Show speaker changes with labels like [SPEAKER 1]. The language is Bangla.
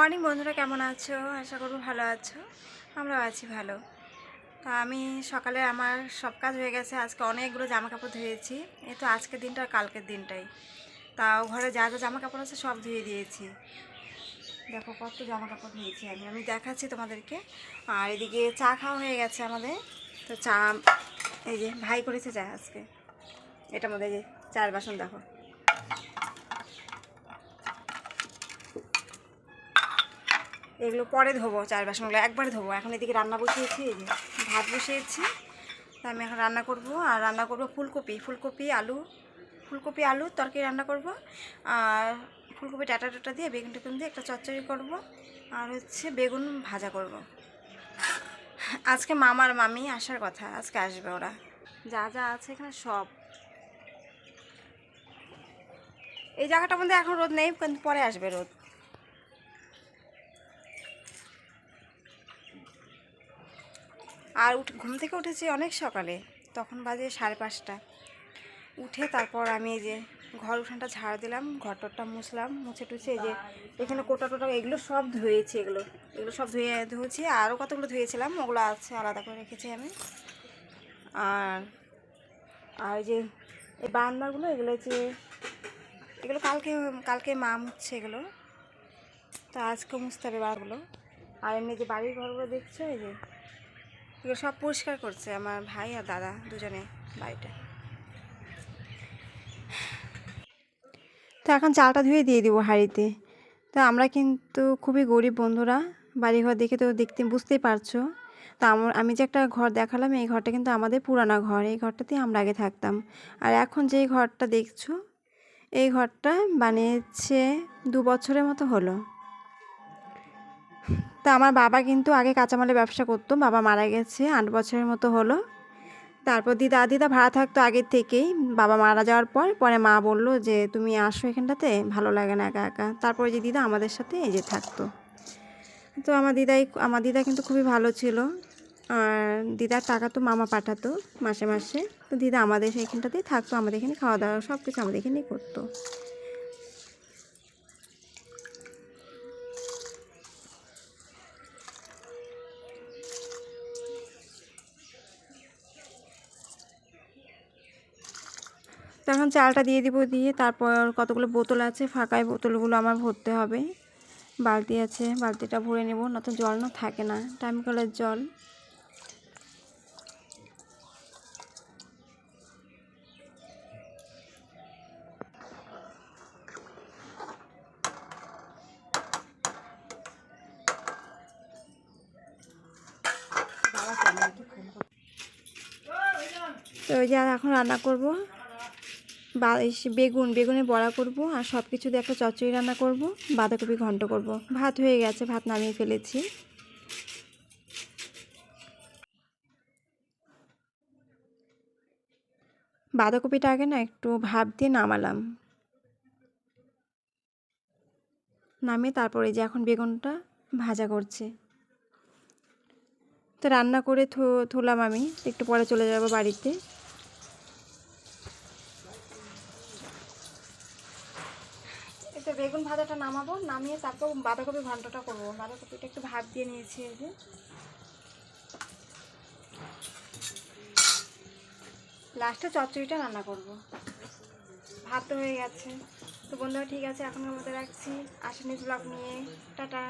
[SPEAKER 1] বন্ধুরা কেমন আছো? আশা করব ভালো আছো। আমরাও আছি ভালো। তো আমি সকালে আমার সব কাজ হয়ে গেছে। আজকে অনেকগুলো জামা কাপড় ধুয়েছি। এই তো আজকের দিনটা আর কালকের দিনটাই। তাও ঘরে যা যা জামা কাপড় আছে সব ধুয়ে দিয়েছি। দেখো কত জামা কাপড় ধুয়েছি আমি। আমি দেখাচ্ছি তোমাদেরকে। আর এদিকে চা খাওয়া হয়ে গেছে আমাদের। তো চা, এই যে ভাই করেছে চা আজকে। এটা আমাদের যে চার বাসন, দেখো। এগুলো পরে ধোবো চার বাসনগুলো একবারে ধোবো। এখন এদিকে রান্না বসিয়েছি, এই যে ভাত বসিয়েছি। আমি এখন রান্না করব, আর রান্না করব ফুলকপি। ফুলকপি, আলু ফুলকপি, আলু, তরকারি রান্না করব। আর ফুলকপি টাটা টাটা দিয়ে, বেগুন টেগুন দিয়ে একটা চচ্চড়ি করব। আর হচ্ছে বেগুন ভাজা করব। আজকে মামার মামি আসার কথা, আজকে আসবে ওরা। যা যা আছে এখানে সব। এই জায়গাটার মধ্যে এখন রোদ নেই, কিন্তু পরে আসবে রোদ। আর উঠ ঘুম থেকে উঠেছি অনেক সকালে। তখন বাজে সাড়ে পাঁচটা। উঠে তারপর আমি এই যে ঘর উঠানটা ঝাড় দিলাম, ঘরটরটা মুছলাম, মুছে টুছে এই যে এখানে কোটা টোটা এগুলো সব ধুয়েছি এগুলো। এগুলো সব ধুয়ে ধুয়েছি। আরও কতগুলো ধুয়েছিলাম ওগুলো আছে আলাদা করে রেখেছি আমি। আর আর যে এই বারান্দাগুলো এগুলো হচ্ছে এগুলো কালকে কালকে মা মুছছে এগুলো। তো আজকে মুছতে হবে বারগুলো আর এমনি যে বাড়ির ঘরগুলো দেখছ এই যে এগুলো সব পরিষ্কার করছে আমার ভাই আর দাদা দুজনে বাড়িটা তো এখন চালটা ধুয়ে দিয়ে দিব হাঁড়িতে। তো আমরা কিন্তু খুবই গরিব বন্ধুরা, বাড়িঘর দেখে তো দেখতে বুঝতেই পারছ। তো আমার আমি যে একটা ঘর দেখালাম, এই ঘরটা কিন্তু আমাদের পুরানা ঘর, এই ঘরটাতেই আমরা আগে থাকতাম। আর এখন যেই ঘরটা দেখছ, এই ঘরটা বানিয়েছে দু বছরের মতো হলো। তা আমার বাবা কিন্তু আগে কাঁচামালের ব্যবসা করতো। বাবা মারা গেছে, আট বছরের মতো হলো। তারপর দিদা দিদা ভাড়া থাকতো আগের থেকেই। বাবা মারা যাওয়ার পর, পরে মা বলল যে, তুমি আসো এখানটাতে, ভালো লাগে না একা একা। তারপরে যে দিদা আমাদের সাথে এই যে থাকতো। তো আমার দিদাই, আমার দিদা কিন্তু খুবই ভালো ছিল। আর দিদার টাকা তো মামা পাঠাতো মাসে মাসে। তো দিদা আমাদের এখানটাতেই থাকতো, আমাদের এখানে খাওয়া দাওয়া সব কিছু আমাদের এখানেই করতো। তখন চালটা দিয়ে দিব, দিয়ে তারপর কতগুলো বোতল আছে ফাঁকায় বোতলগুলো আমার ভরতে হবে। বালতি আছে, বালতিটা ভরে নেব নয়তো জল না থাকে না টাইম কলের জল। তো ওই যে এখন রান্না করব। বা বেগুন বেগুনে বড়া করব আর সব কিছু দিয়ে একটা চচ্চড়ি রান্না করব, বাঁধাকপি ঘন্ট করব। ভাত হয়ে গেছে, ভাত নামিয়ে ফেলেছি। বাঁধাকপিটা আগে না একটু ভাপ দিয়ে নামালাম। নামিয়ে তারপরে যে এখন বেগুনটা ভাজা করছে। তো রান্না করে থুলাম আমি, একটু পরে চলে যাব বাড়িতে। এতে বেগুন ভাজাটা নামাবো, নামিয়ে তারপর বাঁধাকপি ঘন্টটা করব। বাঁধাকপিটা একটু ভাত দিয়ে নিয়েছি এই যে। লাস্টে চচ্চড়িটা রান্না করব। ভাত তো হয়ে গেছে। তো বন্ধুরা, ঠিক আছে এখন আমাদের রাখছি। আসেনি ব্লগ নিয়ে। টাটা।